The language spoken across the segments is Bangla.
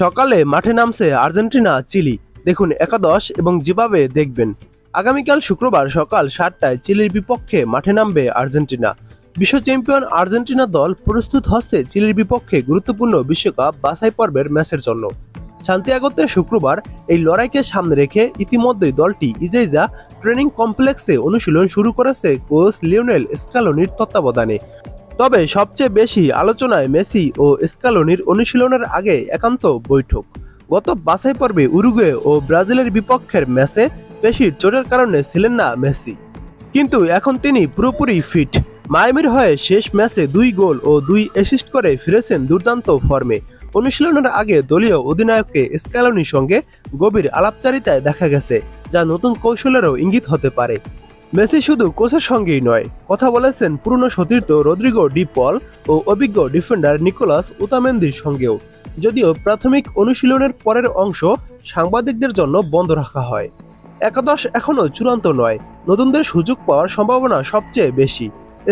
সকালে মাঠে নামছে আর্জেন্টিনা, চিলি। দেখুন একাদশ এবং যেভাবে দেখবেন। আগামীকাল শুক্রবার সকাল সাতটায় চিলির বিপক্ষে মাঠে নামবে আর্জেন্টিনা। বিশ্ব চ্যাম্পিয়ন আর্জেন্টিনা দল প্রস্তুত হচ্ছে চিলির বিপক্ষে গুরুত্বপূর্ণ বিশ্বকাপ বাছাই পর্বের ম্যাচের জন্য। শান্তি সান্তিয়াগোতে শুক্রবার এই লড়াইকে সামনে রেখে ইতিমধ্যেই দলটি ইজেজা ট্রেনিং কমপ্লেক্সে অনুশীলন শুরু করেছে কোচ লিওনেল স্কালোনির তত্ত্বাবধানে। তবে সবচেয়ে বেশি আলোচনায় মেসি ও স্কালোনির অনুশীলনের আগে একান্ত বৈঠক। গত বাছাই পর্বে উরুগুয়ে ও ব্রাজিলের বিপক্ষের ম্যাচে পেশির চোটের কারণে ছিলেন না মেসি। কিন্তু এখন তিনি পুরোপুরি ফিট। মায়ামির হয়ে শেষ ম্যাচে দুই গোল ও দুই অ্যাসিস্ট করে ফিরেছেন দুর্দান্ত ফর্মে। অনুশীলনের আগে দলীয় অধিনায়ককে স্ক্যালোনির সঙ্গে গভীর আলাপচারিতায় দেখা গেছে, যা নতুন কৌশলেরও ইঙ্গিত হতে পারে। মেসি শুধু কোচের সঙ্গেই নয়, কথা বলেছেন পুরনো সতীর্থ রদ্রিগো ডি পল ও অভিজ্ঞ ডিফেন্ডার নিকোলাস উতামেন্দির সঙ্গেও, যদিও প্রাথমিক অনুশীলনের পরের অংশ সাংবাদিকদের জন্য বন্ধ রাখা হয়। একাদশ এখনও চূড়ান্ত নয়, নতুনদের সুযোগ পাওয়ার সম্ভাবনা সবচেয়ে বেশি।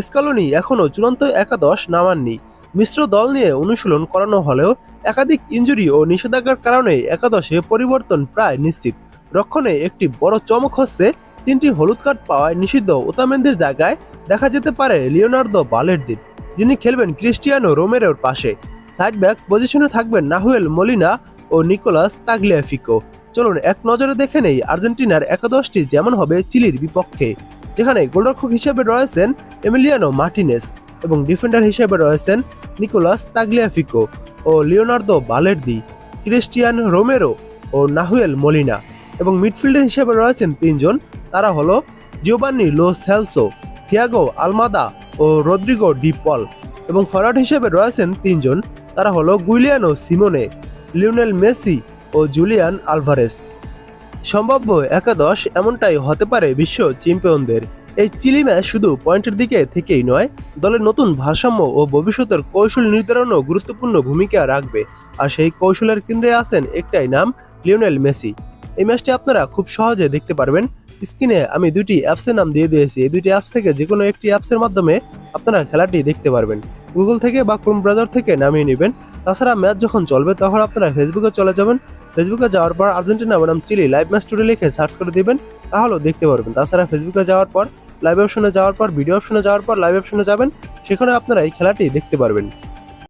স্কালোনি এখনও চূড়ান্ত একাদশ নামাননি। মিশ্র দল নিয়ে অনুশীলন করানো হলেও একাধিক ইঞ্জুরি ও নিষেধাজ্ঞার কারণে একাদশে পরিবর্তন প্রায় নিশ্চিত। রক্ষণে একটি বড় চমক হচ্ছে তিনটি হলুদ কার্ড পাওয়ায় নিষিদ্ধ ওতামেন্দির জায়গায় দেখা যেতে পারে লিওনার্দো বালেরদিন, যিনি খেলবেন ক্রিস্টিয়ানো রোমেরোর পাশে। সাইড ব্যাক পজিশনে থাকবেন নাহুয়েল মলিনা ও নিকোলাস তাগলিয়াফিকো। চলুন এক নজরে দেখে নেই আর্জেন্টিনার একাদশটি যেমন হবে চিলির বিপক্ষে, যেখানে গোলরক্ষক হিসেবে রয়েছেন এমিলিয়ানো মার্টিনেস এবং ডিফেন্ডার হিসেবে রয়েছেন নিকোলাস তাগলিয়াফিকো ও লিওনার্দো বালেরদি, ক্রিস্টিয়ান রোমেরো ও নাহুয়েল মলিনা। এবং মিডফিল্ডার হিসেবে রয়েছেন তিনজন। তারা হলো Giovani Lo Celso, Thiago Almada ও রদ্রিগো ডি পল। এবং ফরওয়ার্ড হিসেবে রয়েছেন তিনজন। তারা হলো গুইলিয়ানো সিমোনে, লিওনেল মেসি ও জুলিয়ান আলভারেস। সম্ভাব্য একাদশ এমনটাই হতে পারে বিশ্ব চ্যাম্পিয়নদের। এই চিলি ম্যাচ শুধু পয়েন্টের দিকে থেকেই নয়, দলের নতুন ভারসাম্য ও ভবিষ্যতের কৌশল নির্ধারণও গুরুত্বপূর্ণ ভূমিকা রাখবে। আর সেই কৌশলের কেন্দ্রে আছেন একটাই নাম, লিওনেল মেসি। এই ম্যাচটি আপনারা খুব সহজে দেখতে পারবেন। স্ক্রিনে আমি দুটি অ্যাপসের নাম দিয়ে দিয়েছি। এই দুটি অ্যাপস থেকে যে কোনো একটি অ্যাপসের মাধ্যমে আপনারা খেলাটি দেখতে পারবেন। গুগল থেকে বা ক্রোম ব্রাউজার থেকে নামিয়ে নেবেন। তাছাড়া ম্যাচ যখন চলবে, তখন আপনারা ফেসবুকে চলে যাবেন। ফেসবুকে যাওয়ার পর আর্জেন্টিনা বনাম চিলি লাইভ ম্যাচ টুডে লিখে সার্চ করে দিবেন। তাহলেও দেখতে পারবেন। তাছাড়া ফেসবুকে যাওয়ার পর, লাইভ অপশনে যাওয়ার পর, ভিডিও অপশনে যাওয়ার পর লাইভ অপশনে যাবেন। সেখানে আপনারা এই খেলাটি দেখতে পারবেন।